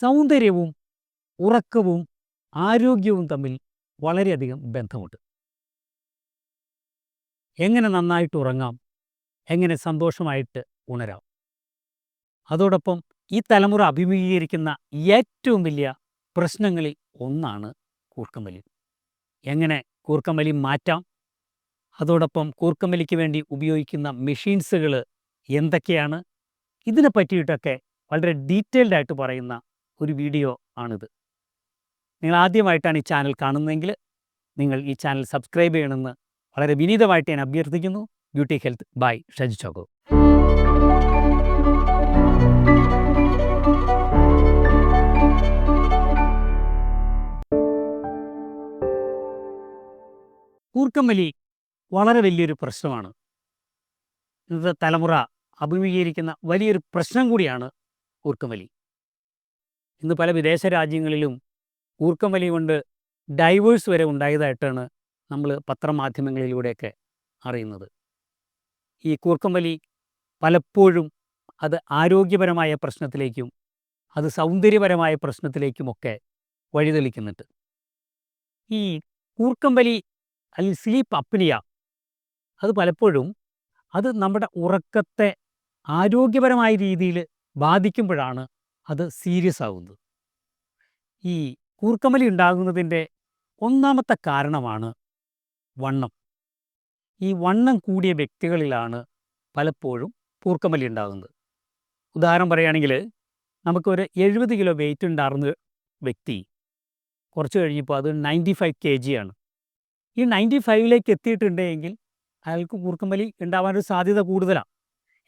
സൗന്ദര്യവും ഉറക്കവും ആരോഗ്യവും തമ്മിൽ വളരെയധികം ബന്ധമുണ്ട്. എങ്ങനെ നന്നായിട്ട് ഉറങ്ങാം? എങ്ങനെ സന്തോഷമായിട്ട് ഉണരാം? അതോടൊപ്പം ഈ തലമുറ അഭിമുഖീകരിക്കുന്ന ഏറ്റവും വലിയ പ്രശ്നങ്ങളിൽ ഒന്നാണ് കൂർക്കമ്പലി എങ്ങനെ കൂർക്കമ്പലി മാറ്റാം? അതോടൊപ്പം കൂർക്കമ്പലിക്ക് വേണ്ടി ഉപയോഗിക്കുന്ന മെഷീൻസുകൾ എന്തൊക്കെയാണ്? ഇതിനെ പറ്റിയിട്ടൊക്കെ വളരെ ഡീറ്റെയിൽഡായിട്ട് പറയുന്ന ഒരു വീഡിയോ ആണിത്. നിങ്ങൾ ആദ്യമായിട്ടാണ് ഈ ചാനൽ കാണുന്നതെങ്കിൽ നിങ്ങൾ ഈ ചാനൽ സബ്സ്ക്രൈബ് ചെയ്യണമെന്ന് വളരെ വിനീതമായിട്ട് ഞാൻ അഭ്യർത്ഥിക്കുന്നു. Beauty health bye. Shaji Chacko. വലി വളരെ വലിയൊരു പ്രശ്നമാണ്. ഇന്നത്തെ തലമുറ അഭിമുഖീകരിക്കുന്ന വലിയൊരു പ്രശ്നം കൂടിയാണ് കൂർക്കമ്പലി ഇന്ന് പല വിദേശ രാജ്യങ്ങളിലും കൂർക്കമ്പലി കൊണ്ട് ഡൈവേഴ്സ് വരെ ഉണ്ടായതായിട്ടാണ് നമ്മൾ പത്രമാധ്യമങ്ങളിലൂടെയൊക്കെ അറിയുന്നത്. ഈ കൂർക്കം വലി പലപ്പോഴും അത് ആരോഗ്യപരമായ പ്രശ്നത്തിലേക്കും അത് സൗന്ദര്യപരമായ പ്രശ്നത്തിലേക്കുമൊക്കെ വഴിതെളിക്കുന്നുണ്ട്. ഈ കൂർക്കം വലി അല്ലെങ്കിൽ സ്ലീപ്പ് അപ്നിയ അത് പലപ്പോഴും അത് നമ്മുടെ ഉറക്കത്തെ ആരോഗ്യപരമായ രീതിയിൽ ബാധിക്കുമ്പോഴാണ് അത് സീരിയസ് ആകുന്നത് ഈ കൂർക്കമലി ഉണ്ടാകുന്നതിന്റെ ഒന്നാമത്തെ കാരണമാണ് വണ്ണം. ഈ വണ്ണം കൂടിയ വ്യക്തികളിലാണ് പലപ്പോഴും കൂർക്കമലി ഉണ്ടാകുന്നത്. ഉദാഹരണം പറയുകയാണെങ്കിൽ നമുക്കൊരു എഴുപത് കിലോ വെയിറ്റ് ഉണ്ടായിരുന്ന വ്യക്തി കുറച്ച് കഴിഞ്ഞപ്പോൾ അത് നയന്റി ഫൈവ് കെ ജി ആണ്. ഈ നയന്റി ഫൈവിലേക്ക് എത്തിയിട്ടുണ്ടെങ്കിൽ അയാൾക്ക് കൂർക്കമ്പലി ഉണ്ടാവാനൊരു സാധ്യത കൂടുതലാണ്.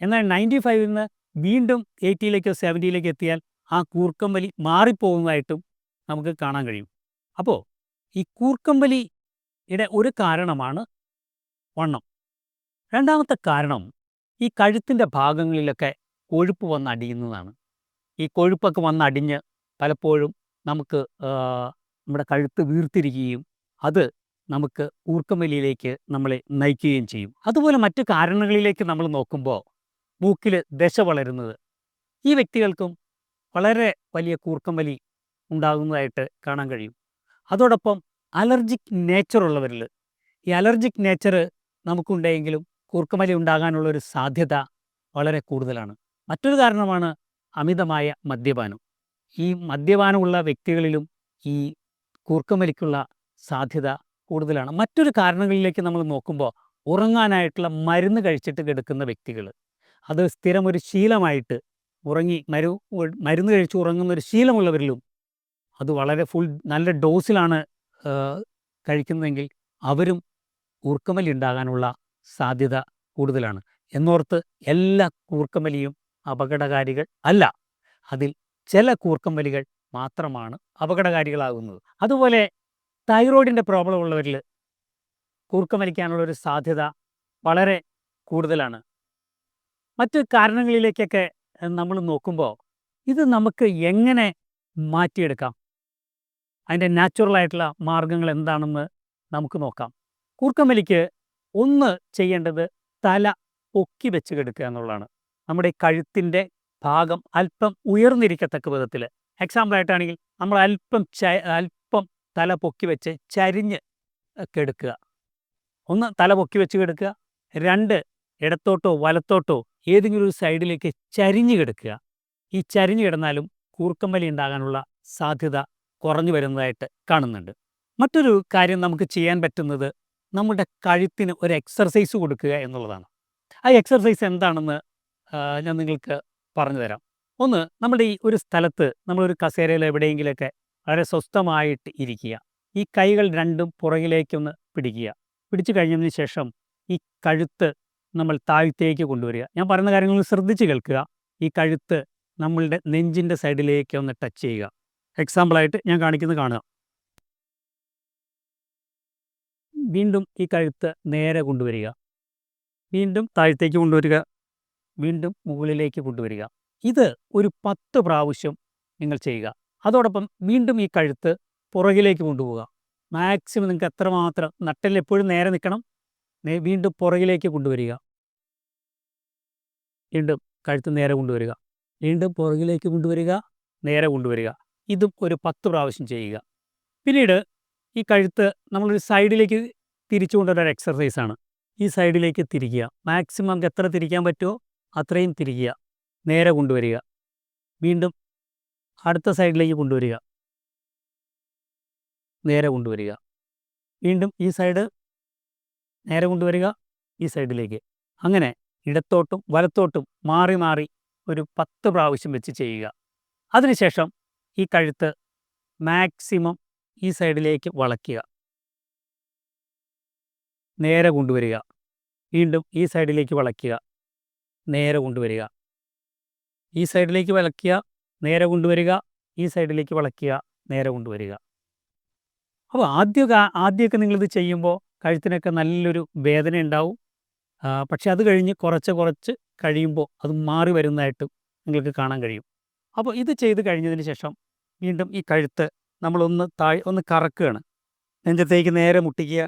എന്നാൽ നയന്റി ഫൈവിൽ നിന്ന് വീണ്ടും എയ്റ്റിയിലേക്കോ സെവന്റിയിലേക്കോ എത്തിയാൽ ആ കൂർക്കമ്പലി മാറിപ്പോകുന്നതായിട്ടും നമുക്ക് കാണാൻ കഴിയും. അപ്പോൾ ഈ കൂർക്കമ്പലിയുടെ ഒരു കാരണമാണ് വണ്ണം. രണ്ടാമത്തെ കാരണം ഈ കഴുത്തിന്റെ ഭാഗങ്ങളിലൊക്കെ കൊഴുപ്പ് വന്ന് അടിയുന്നതാണ്. ഈ കൊഴുപ്പൊക്കെ വന്നടിഞ്ഞ് പലപ്പോഴും നമുക്ക് നമ്മുടെ കഴുത്ത് വീർത്തിരിക്കുകയും അത് നമുക്ക് ഊർക്കമലിയിലേക്ക് നമ്മളെ നയിക്കുകയും ചെയ്യും. അതുപോലെ മറ്റു കാരണങ്ങളിലേക്ക് നമ്മൾ നോക്കുമ്പോൾ മൂക്കിൽ ദശ വളരുന്നത്. ഈ വ്യക്തികൾക്കും വളരെ വലിയ കൂർക്കം വലി ഉണ്ടാകുന്നതായിട്ട് കാണാൻ കഴിയും. അതോടൊപ്പം അലർജിക് നേച്ചർ ഉള്ളവരിൽ ഈ അലർജിക് നേച്ചർ നമുക്കുണ്ടെങ്കിലും ഉണ്ടാകാനുള്ള ഒരു സാധ്യത വളരെ കൂടുതലാണ്. മറ്റൊരു കാരണമാണ് അമിതമായ മദ്യപാനം. ഈ മദ്യപാനമുള്ള വ്യക്തികളിലും ഈ കൂർക്കമലിക്കുള്ള സാധ്യത കൂടുതലാണ്. മറ്റൊരു കാരണങ്ങളിലേക്ക് നമ്മൾ നോക്കുമ്പോൾ ഉറങ്ങാനായിട്ടുള്ള മരുന്ന് കഴിച്ചിട്ട് കിടക്കുന്ന വ്യക്തികൾ അത് സ്ഥിരം ഒരു ശീലമായിട്ട് ഉറങ്ങി മരു മരുന്ന് കഴിച്ച് ഉറങ്ങുന്ന ഒരു ശീലമുള്ളവരിലും അത് വളരെ ഫുൾ നല്ല ഡോസിലാണ് കഴിക്കുന്നതെങ്കിൽ അവരും കൂർക്കമലി ഉണ്ടാകാനുള്ള സാധ്യത കൂടുതലാണ്. എന്നോർത്ത് എല്ലാ കൂർക്കമലിയും അപകടകാരികൾ അല്ല അതിൽ ചില കൂർക്കമ്പലികൾ മാത്രമാണ് അപകടകാരികളാകുന്നത്. അതുപോലെ തൈറോയിഡിന്റെ പ്രോബ്ലം ഉള്ളവരിൽ കൂർക്കമലിക്കാനുള്ള ഒരു സാധ്യത വളരെ കൂടുതലാണ്. മറ്റ് കാരണങ്ങളിലേക്കൊക്കെ നമ്മൾ നോക്കുമ്പോൾ ഇത് നമുക്ക് എങ്ങനെ മാറ്റിയെടുക്കാം? അതിന്റെ നാച്ചുറൽ ആയിട്ടുള്ള മാർഗങ്ങൾ എന്താണെന്ന് നമുക്ക് നോക്കാം. കൂർക്കമലിക്ക് ഒന്ന് ചെയ്യേണ്ടത് തല പൊക്കി വെച്ച് കെടുക്കുക എന്നുള്ളതാണ്. നമ്മുടെ കഴുത്തിന്റെ ഭാഗം അല്പം ഉയർന്നിരിക്കത്തക്ക വിധത്തിൽ എക്സാമ്പിളായിട്ടാണെങ്കിൽ നമ്മൾ അല്പം അല്പം തല പൊക്കി വെച്ച് ചരിഞ്ഞ് കെടുക്കുക. ഒന്ന് തല പൊക്കി വെച്ച് കെടുക്കുക. രണ്ട് ഇടത്തോട്ടോ വലത്തോട്ടോ ഏതെങ്കിലും ഒരു സൈഡിലേക്ക് ചരിഞ്ഞു കിടക്കുക. ഈ ചരിഞ്ഞു കിടന്നാലും കൂർക്കമ്പലി ഉണ്ടാകാനുള്ള സാധ്യത കുറഞ്ഞു വരുന്നതായിട്ട് കാണുന്നുണ്ട്. മറ്റൊരു കാര്യം നമുക്ക് ചെയ്യാൻ പറ്റുന്നത് നമ്മുടെ കഴുത്തിന് ഒരു എക്സർസൈസ് കൊടുക്കുക എന്നുള്ളതാണ്. ആ എക്സർസൈസ് എന്താണെന്ന് ഞാൻ നിങ്ങൾക്ക് പറഞ്ഞു തരാം ഒന്ന് നമ്മുടെ ഈ ഒരു സ്ഥലത്ത് നമ്മളൊരു കസേരയിൽ എവിടെയെങ്കിലുമൊക്കെ വളരെ സ്വസ്ഥമായിട്ട് ഇരിക്കുക. ഈ കൈകൾ രണ്ടും പുറകിലേക്കൊന്ന് പിടിക്കുക. പിടിച്ചു കഴിഞ്ഞതിന് ശേഷം ഈ കഴുത്ത് നമ്മൾ താഴത്തേക്ക് കൊണ്ടുവരിക. ഞാൻ പറയുന്ന കാര്യങ്ങൾ ശ്രദ്ധിച്ച് കേൾക്കുക. ഈ കഴുത്ത് നമ്മളുടെ നെഞ്ചിന്റെ സൈഡിലേക്ക് ഒന്ന് ടച്ച് ചെയ്യുക. എക്സാമ്പിളായിട്ട് ഞാൻ കാണിക്കുന്നത് കാണുക വീണ്ടും ഈ കഴുത്ത് നേരെ കൊണ്ടുവരിക. വീണ്ടും താഴത്തേക്ക് കൊണ്ടുവരിക. വീണ്ടും മുകളിലേക്ക് കൊണ്ടുവരിക. ഇത് ഒരു പത്ത് പ്രാവശ്യം നിങ്ങൾ ചെയ്യുക. അതോടൊപ്പം വീണ്ടും ഈ കഴുത്ത് പുറകിലേക്ക് കൊണ്ടുപോവുക. മാക്സിമം നിങ്ങൾക്ക് എത്രമാത്രം നട്ടലിൽ എപ്പോഴും നേരെ നിൽക്കണം. വീണ്ടും പുറകിലേക്ക് കൊണ്ടുവരിക. വീണ്ടും കഴുത്ത് നേരെ കൊണ്ടുവരിക. വീണ്ടും പുറകിലേക്ക് കൊണ്ടുവരിക നേരെ കൊണ്ടുവരിക. ഇതും ഒരു പത്ത് പ്രാവശ്യം ചെയ്യുക. പിന്നീട് ഈ കഴുത്ത് നമ്മളൊരു സൈഡിലേക്ക് തിരിച്ചു കൊണ്ടുവരുന്ന ഒരു എക്സർസൈസാണ് ഈ സൈഡിലേക്ക് തിരിക്കുക. മാക്സിമം എത്ര തിരിക്കാൻ പറ്റുമോ അത്രയും തിരിക്കുക. നേരെ കൊണ്ടുവരിക. വീണ്ടും അടുത്ത സൈഡിലേക്ക് കൊണ്ടുവരിക. നേരെ കൊണ്ടുവരിക. വീണ്ടും ഈ സൈഡ് നേരെ കൊണ്ടുവരിക ഈ സൈഡിലേക്ക്. അങ്ങനെ ഇടത്തോട്ടും വലത്തോട്ടും മാറി മാറി ഒരു പത്ത് പ്രാവശ്യം വെച്ച് ചെയ്യുക. അതിനുശേഷം ഈ കഴുത്ത് മാക്സിമം ഈ സൈഡിലേക്ക് വളയ്ക്കുക. നേരെ കൊണ്ടുവരിക. വീണ്ടും ഈ സൈഡിലേക്ക് വളയ്ക്കുക. നേരെ കൊണ്ടുവരിക. ഈ സൈഡിലേക്ക് വളയ്ക്കുക. നേരെ കൊണ്ടുവരിക. ഈ സൈഡിലേക്ക് വളയ്ക്കുക. നേരെ കൊണ്ടുവരിക. അപ്പോൾ ആദ്യ ആദ്യമൊക്കെ നിങ്ങളിത് ചെയ്യുമ്പോൾ കഴുത്തിനൊക്കെ നല്ലൊരു വേദന ഉണ്ടാവും പക്ഷെ അത് കഴിഞ്ഞ് കുറച്ച് കുറച്ച് കഴിയുമ്പോൾ അത് മാറി വരുന്നതായിട്ട് നിങ്ങൾക്ക് കാണാൻ കഴിയും. അപ്പോൾ ഇത് ചെയ്ത് കഴിഞ്ഞതിന് ശേഷം വീണ്ടും ഈ കഴുത്ത് നമ്മളൊന്ന് താഴെ ഒന്ന് കറക്കുകയാണ്. നെഞ്ചത്തേക്ക് നേരെ മുട്ടിക്കുക.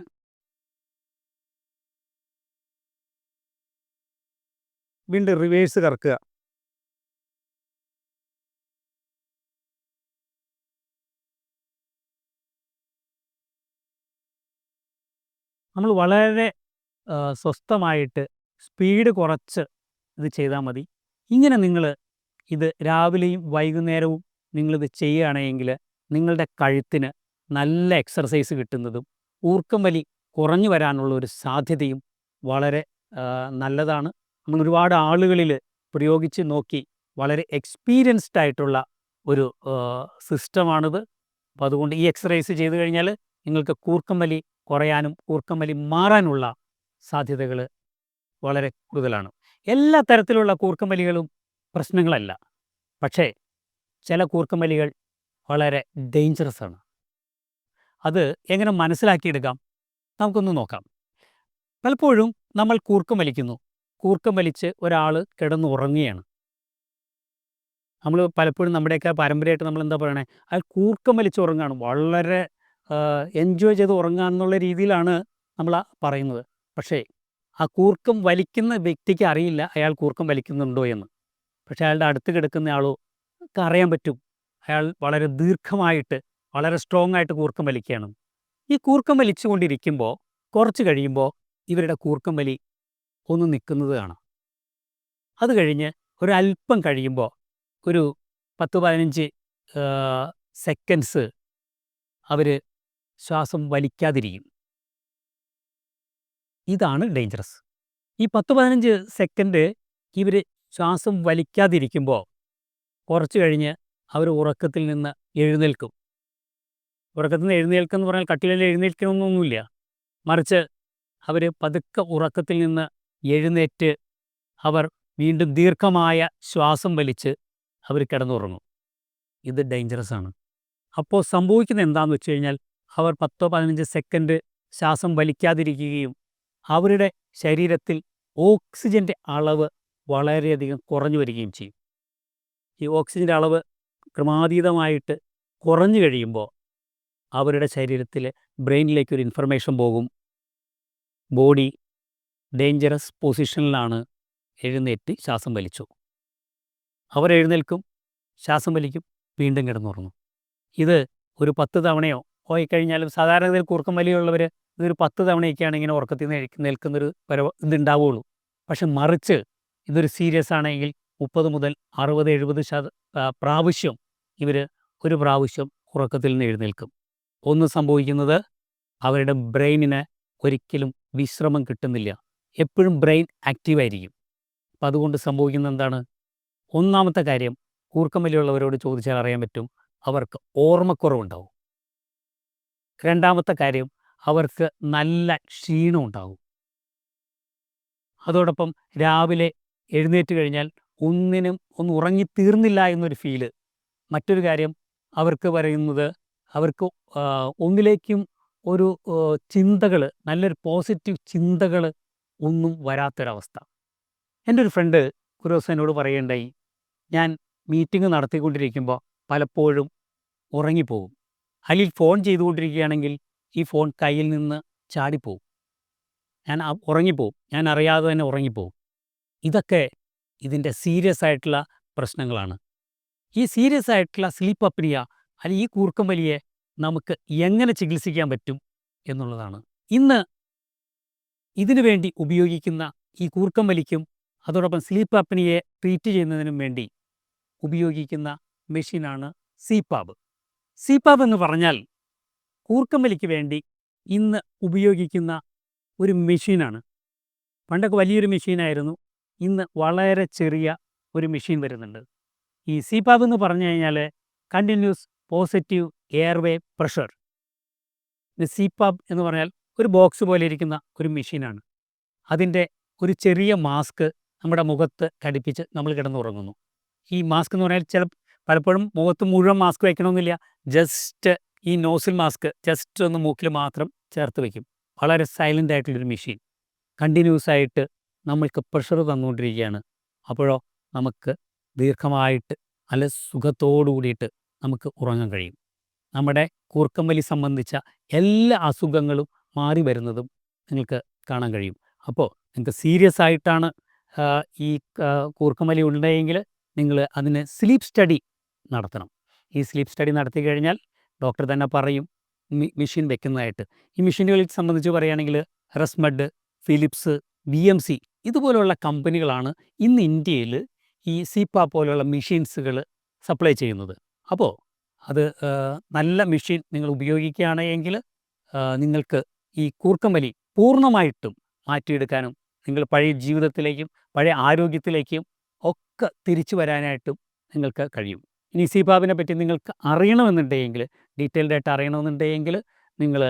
വീണ്ടും റിവേഴ്സ് കറക്കുക. നമ്മൾ വളരെ സ്വസ്ഥമായിട്ട് സ്പീഡ് കുറച്ച് ഇത് ചെയ്താൽ മതി. ഇങ്ങനെ നിങ്ങൾ ഇത് രാവിലെയും വൈകുന്നേരവും നിങ്ങളിത് ചെയ്യുകയാണെങ്കിൽ നിങ്ങളുടെ കഴുത്തിന് നല്ല എക്സർസൈസ് കിട്ടുന്നതും ഊർക്കം വലി കുറഞ്ഞു വരാനുള്ള ഒരു സാധ്യതയും വളരെ നല്ലതാണ്. നമ്മൾ ഒരുപാട് ആളുകളിൽ പ്രയോഗിച്ച് നോക്കി വളരെ എക്സ്പീരിയൻസ്ഡ് ആയിട്ടുള്ള ഒരു സിസ്റ്റമാണിത് അപ്പോൾ അതുകൊണ്ട് ഈ എക്സർസൈസ് ചെയ്തു കഴിഞ്ഞാൽ നിങ്ങൾക്ക് കൂർക്കം വലി കുറയാനും കൂർക്കം വലി മാറാനുള്ള സാധ്യതകൾ വളരെ കൂടുതലാണ്. എല്ലാ തരത്തിലുള്ള കൂർക്കം വലികളും പ്രശ്നങ്ങളല്ല. പക്ഷേ ചില കൂർക്കം വലികൾ വളരെ ഡേഞ്ചറസ് ആണ്. അത് എങ്ങനെ മനസ്സിലാക്കിയെടുക്കാം? നമുക്കൊന്ന് നോക്കാം. പലപ്പോഴും നമ്മൾ കൂർക്കം വലിക്കുന്നു കൂർക്കം വലിച്ച് ഒരാൾ കിടന്ന് ഉറങ്ങുകയാണ് നമ്മൾ പലപ്പോഴും നമ്മുടെയൊക്കെ പാരമ്പര്യമായിട്ട് നമ്മൾ എന്താ പറയണേ? അയാൾ കൂർക്കം വലിച്ച് ഉറങ്ങുകയാണ്. വളരെ എൻജോയ് ചെയ്ത് ഉറങ്ങുക എന്നുള്ള രീതിയിലാണ് നമ്മൾ പറയുന്നത്. പക്ഷേ ആ കൂർക്കം വലിക്കുന്ന വ്യക്തിക്ക് അറിയില്ല അയാൾ കൂർക്കം വലിക്കുന്നുണ്ടോ എന്ന്. പക്ഷേ അയാളുടെ അടുത്ത് കിടക്കുന്ന ആൾക്ക് അറിയാൻ പറ്റും. അയാൾ വളരെ ദീർഘമായിട്ട് വളരെ സ്ട്രോങ് ആയിട്ട് കൂർക്കം വലിക്കുകയാണ്. ഈ കൂർക്കം വലിച്ചുകൊണ്ടിരിക്കുമ്പോൾ കുറച്ച് കഴിയുമ്പോൾ ഇവരുടെ കൂർക്കം വലി ഒന്ന് നിൽക്കുന്നത് കാണാം. അത് കഴിഞ്ഞ് ഒരല്പം കഴിയുമ്പോൾ ഒരു പത്ത് പതിനഞ്ച് സെക്കൻഡ്സ് അവർ ശ്വാസം വലിക്കാതിരിക്കും. ഇതാണ് ഡേഞ്ചറസ് ഈ പത്ത് പതിനഞ്ച് സെക്കൻഡ് ഇവർ ശ്വാസം വലിക്കാതിരിക്കുമ്പോൾ കുറച്ച് കഴിഞ്ഞ് അവർ ഉറക്കത്തിൽ നിന്ന് എഴുന്നേൽക്കും. ഉറക്കത്തിൽ നിന്ന് എഴുന്നേൽക്കുക എന്ന് പറഞ്ഞാൽ കട്ടിലിൽ എഴുന്നേൽക്കണമെന്നൊന്നുമില്ല മറിച്ച് അവർ പതുക്കെ ഉറക്കത്തിൽ നിന്ന് എഴുന്നേറ്റ് അവർ വീണ്ടും ദീർഘമായ ശ്വാസം വലിച്ച് അവർ കിടന്നുറങ്ങും. ഇത് ഡേഞ്ചറസ് ആണ്. അപ്പോൾ സംഭവിക്കുന്നത് എന്താണെന്ന് വെച്ച് കഴിഞ്ഞാൽ അവർ പത്തോ പതിനഞ്ച് സെക്കൻഡ് ശ്വാസം വലിക്കാതിരിക്കുകയും അവരുടെ ശരീരത്തിൽ ഓക്സിജന്റെ അളവ് വളരെയധികം കുറഞ്ഞു വരികയും ചെയ്യും. ഈ ഓക്സിജന്റെ അളവ് ക്രമാതീതമായിട്ട് കുറഞ്ഞു കഴിയുമ്പോൾ അവരുടെ ശരീരത്തിൽ ബ്രെയിനിലേക്ക് ഒരു ഇൻഫർമേഷൻ പോകും. ബോഡി ഡേഞ്ചറസ് പൊസിഷനിലാണ് എഴുന്നേറ്റ് ശ്വാസം വലിച്ചു. അവർ എഴുന്നേൽക്കും ശ്വാസം വലിക്കും വീണ്ടും കിടന്നുറങ്ങും. ഇത് ഒരു പത്ത് തവണയോ പോയി കഴിഞ്ഞാലും സാധാരണഗതിയിൽ കുറുക്കം വലിയുള്ളവർ ഇതൊരു പത്ത് തവണയൊക്കെയാണ് ഇങ്ങനെ ഉറക്കത്തിൽ നിന്ന് നിൽക്കുന്നൊരു പരവ ഇതുണ്ടാവുകയുള്ളൂ പക്ഷെ മറിച്ച് ഇതൊരു സീരിയസ് ആണെങ്കിൽ മുപ്പത് മുതൽ അറുപത് എഴുപത് ശത പ്രാവശ്യം ഇവർ ഒരു പ്രാവശ്യം ഉറക്കത്തിൽ നിന്ന് എഴുന്നേൽക്കും. ഒന്ന് സംഭവിക്കുന്നത് അവരുടെ ബ്രെയിനിന് ഒരിക്കലും വിശ്രമം കിട്ടുന്നില്ല. എപ്പോഴും ബ്രെയിൻ ആക്റ്റീവായിരിക്കും അപ്പം അതുകൊണ്ട് സംഭവിക്കുന്നത് എന്താണ്? ഒന്നാമത്തെ കാര്യം കൂർക്കമ്മലിയുള്ളവരോട് ചോദിച്ചാൽ അറിയാൻ പറ്റും അവർക്ക് ഓർമ്മക്കുറവുണ്ടാവും. രണ്ടാമത്തെ കാര്യം അവർക്ക് നല്ല ക്ഷീണം ഉണ്ടാകും. അതോടൊപ്പം രാവിലെ എഴുന്നേറ്റ് കഴിഞ്ഞാൽ ഒന്നിനും ഒന്ന് ഉറങ്ങിത്തീർന്നില്ല എന്നൊരു ഫീൽ മറ്റൊരു കാര്യം അവർക്ക് പറയുന്നത് അവർക്ക് ഒന്നിലേക്കും ഒരു ചിന്തകൾ നല്ലൊരു പോസിറ്റീവ് ചിന്തകൾ ഒന്നും വരാത്തൊരവസ്ഥ. എന്റെ ഒരു ഫ്രണ്ട് ഒരു ദിവസം എന്നോട് പറയേണ്ടായി ഞാൻ മീറ്റിംഗ് നടത്തിക്കൊണ്ടിരിക്കുമ്പോൾ പലപ്പോഴും ഉറങ്ങിപ്പോകും. അല്ലെങ്കിൽ ഫോൺ ചെയ്തുകൊണ്ടിരിക്കുകയാണെങ്കിൽ ഈ ഫോൺ കയ്യിൽ നിന്ന് ചാടിപ്പോവും. ഞാൻ ഉറങ്ങിപ്പോവും. ഞാൻ അറിയാതെ തന്നെ ഉറങ്ങിപ്പോവും. ഇതൊക്കെ ഇതിന്റെ സീരിയസ് ആയിട്ടുള്ള പ്രശ്നങ്ങളാണ്. ഈ സീരിയസ് ആയിട്ടുള്ള സ്ലീപ്പ് അപ്നിയ അല്ലെങ്കിൽ ഈ കൂർക്കം വലിയെ നമുക്ക് എങ്ങനെ ചികിത്സിക്കാൻ പറ്റും എന്നുള്ളതാണ്. ഇന്ന് ഇതിനു വേണ്ടി ഉപയോഗിക്കുന്ന ഈ കൂർക്കം വലിക്കും അതോടൊപ്പം സ്ലീപ്പ് അപ്നിയെ ട്രീറ്റ് ചെയ്യുന്നതിനും വേണ്ടി ഉപയോഗിക്കുന്ന മെഷീനാണ് സീപ്പാബ് സീപ്പാബ് എന്ന് പറഞ്ഞാൽ കൂർക്കമ്പലിക്ക് വേണ്ടി ഇന്ന് ഉപയോഗിക്കുന്ന ഒരു മെഷീനാണ്. പണ്ടൊക്കെ വലിയൊരു മെഷീനായിരുന്നു. ഇന്ന് വളരെ ചെറിയ ഒരു മെഷീൻ വരുന്നുണ്ട്. ഈ സിപാബ് എന്ന് പറഞ്ഞു കഴിഞ്ഞാൽ continuous positive airway pressure. CPAP CPAP എന്ന് പറഞ്ഞാൽ ഒരു ബോക്സ് പോലെ ഇരിക്കുന്ന ഒരു മെഷീനാണ്. അതിന്റെ ഒരു ചെറിയ മാസ്ക് നമ്മുടെ മുഖത്ത് ഘടിപ്പിച്ച് നമ്മൾ കിടന്നുറങ്ങുന്നു. ഈ മാസ്ക് എന്ന് പറഞ്ഞാൽ ചില പലപ്പോഴും മുഖത്ത് മുഴുവൻ മാസ്ക് വയ്ക്കണമെന്നില്ല ജസ്റ്റ് ഈ നോസിൽ മാസ്ക് ജസ്റ്റ് ഒന്ന് മൂക്കിൽ മാത്രം ചേർത്ത് വയ്ക്കും വളരെ സൈലന്റ് ആയിട്ടുള്ളൊരു മെഷീൻ കണ്ടിന്യൂസ് ആയിട്ട് നമ്മൾക്ക് പ്രഷർ തന്നുകൊണ്ടിരിക്കുകയാണ് അപ്പോഴോ നമുക്ക് ദീർഘമായിട്ട് നല്ല സുഖത്തോടു കൂടിയിട്ട് നമുക്ക് ഉറങ്ങാൻ കഴിയും. നമ്മുടെ കൂർക്കമ്പലി സംബന്ധിച്ച എല്ലാ അസുഖങ്ങളും മാറി വരുന്നതും നിങ്ങൾക്ക് കാണാൻ കഴിയും. അപ്പോൾ നിങ്ങൾക്ക് സീരിയസ് ആയിട്ടാണ് ഈ കൂർക്കം വലി ഉണ്ടെങ്കിൽ നിങ്ങൾ അതിന് സ്ലീപ്പ് സ്റ്റഡി നടത്തണം. ഈ സ്ലീപ്പ് സ്റ്റഡി നടത്തി കഴിഞ്ഞാൽ ഡോക്ടർ തന്നെ പറയും മെഷീൻ വെക്കുന്നതായിട്ട്. ഈ മെഷീനുകളെ സംബന്ധിച്ച് പറയുകയാണെങ്കിൽ ResMed Philips B M C ഇതുപോലുള്ള കമ്പനികളാണ് ഇന്ന് ഇന്ത്യയിൽ ഈ സീപ്പ പോലുള്ള മെഷീൻസുകൾ സപ്ലൈ ചെയ്യുന്നത്. അപ്പോൾ അത് നല്ല മെഷീൻ നിങ്ങൾ ഉപയോഗിക്കുകയാണെങ്കിൽ നിങ്ങൾക്ക് ഈ കൂർക്കമ്പലി പൂർണമായിട്ടും മാറ്റിയെടുക്കാനും നിങ്ങൾ പഴയ ജീവിതത്തിലേക്കും പഴയ ആരോഗ്യത്തിലേക്കും ഒക്കെ തിരിച്ചു വരാനായിട്ടും നിങ്ങൾക്ക് കഴിയും. ഇനി സിബാബിനെ പറ്റി നിങ്ങൾക്ക് അറിയണമെന്നുണ്ടെങ്കിൽ ഡീറ്റെയിൽഡ് ആയിട്ട് അറിയണമെന്നുണ്ടെങ്കിൽ നിങ്ങൾ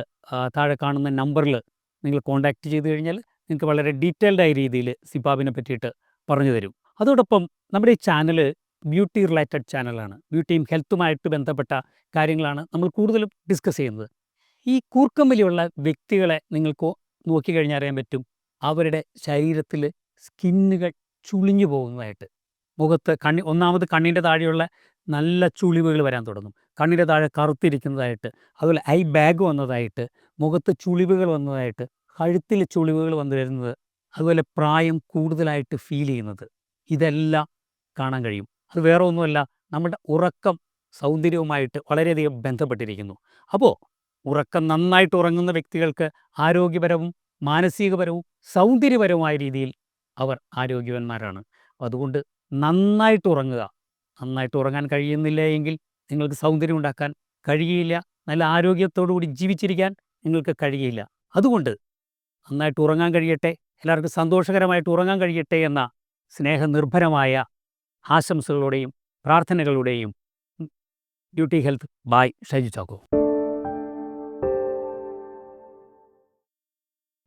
താഴെ കാണുന്ന നമ്പറിൽ നിങ്ങൾ കോൺടാക്റ്റ് ചെയ്ത് കഴിഞ്ഞാൽ നിങ്ങൾക്ക് വളരെ ഡീറ്റെയിൽഡായ രീതിയിൽ സിബാബിനെ പറ്റിയിട്ട് പറഞ്ഞു തരും. അതോടൊപ്പം നമ്മുടെ ഈ ചാനൽ ബ്യൂട്ടി റിലേറ്റഡ് ചാനലാണ് ബ്യൂട്ടിയും ഹെൽത്തുമായിട്ട് ബന്ധപ്പെട്ട കാര്യങ്ങളാണ് നമ്മൾ കൂടുതലും ഡിസ്കസ് ചെയ്യുന്നത്. ഈ കൂർക്കമ്പലിയുള്ള വ്യക്തികളെ നിങ്ങൾക്ക് നോക്കിക്കഴിഞ്ഞാൽ അറിയാൻ പറ്റും അവരുടെ ശരീരത്തിൽ സ്കിന്നുകൾ ചുളിഞ്ഞു പോകുന്നതായിട്ട്. മുഖത്ത് കണ്ണി ഒന്നാമത് കണ്ണിന്റെ താഴെയുള്ള നല്ല ചുളിവുകൾ വരാൻ തുടങ്ങും. കണ്ണിന്റെ താഴെ കറുത്തിരിക്കുന്നതായിട്ട് അതുപോലെ ഐ ബാഗ് വന്നതായിട്ട് മുഖത്ത് ചുളിവുകൾ വന്നതായിട്ട് കഴുത്തിൽ ചുളിവുകൾ വന്നു വരുന്നത് അതുപോലെ പ്രായം കൂടുതലായിട്ട് ഫീൽ ചെയ്യുന്നത്. ഇതെല്ലാം കാണാൻ കഴിയും. അത് വേറെ ഒന്നുമല്ല നമ്മുടെ ഉറക്കം സൗന്ദര്യവുമായിട്ട് വളരെയധികം ബന്ധപ്പെട്ടിരിക്കുന്നു. അപ്പോൾ ഉറക്കം നന്നായിട്ട് ഉറങ്ങുന്ന വ്യക്തികൾക്ക് ആരോഗ്യപരവും മാനസികപരവും സൗന്ദര്യപരവുമായ രീതിയിൽ അവർ ആരോഗ്യവാന്മാരാണ്. അതുകൊണ്ട് നന്നായിട്ട് ഉറങ്ങുക. നന്നായിട്ട് ഉറങ്ങാൻ കഴിയുന്നില്ല എങ്കിൽ നിങ്ങൾക്ക് സൗന്ദര്യം ഉണ്ടാക്കാൻ കഴിയില്ല. നല്ല ആരോഗ്യത്തോടു കൂടി ജീവിച്ചിരിക്കാൻ നിങ്ങൾക്ക് കഴിയില്ല. അതുകൊണ്ട് നന്നായിട്ട് ഉറങ്ങാൻ കഴിയട്ടെ എല്ലാവർക്കും സന്തോഷകരമായിട്ട് ഉറങ്ങാൻ കഴിയട്ടെ എന്ന സ്നേഹനിർഭരമായ ആശംസകളുടെയും പ്രാർത്ഥനകളുടെയും duty health. Bye Shaiju Chacko.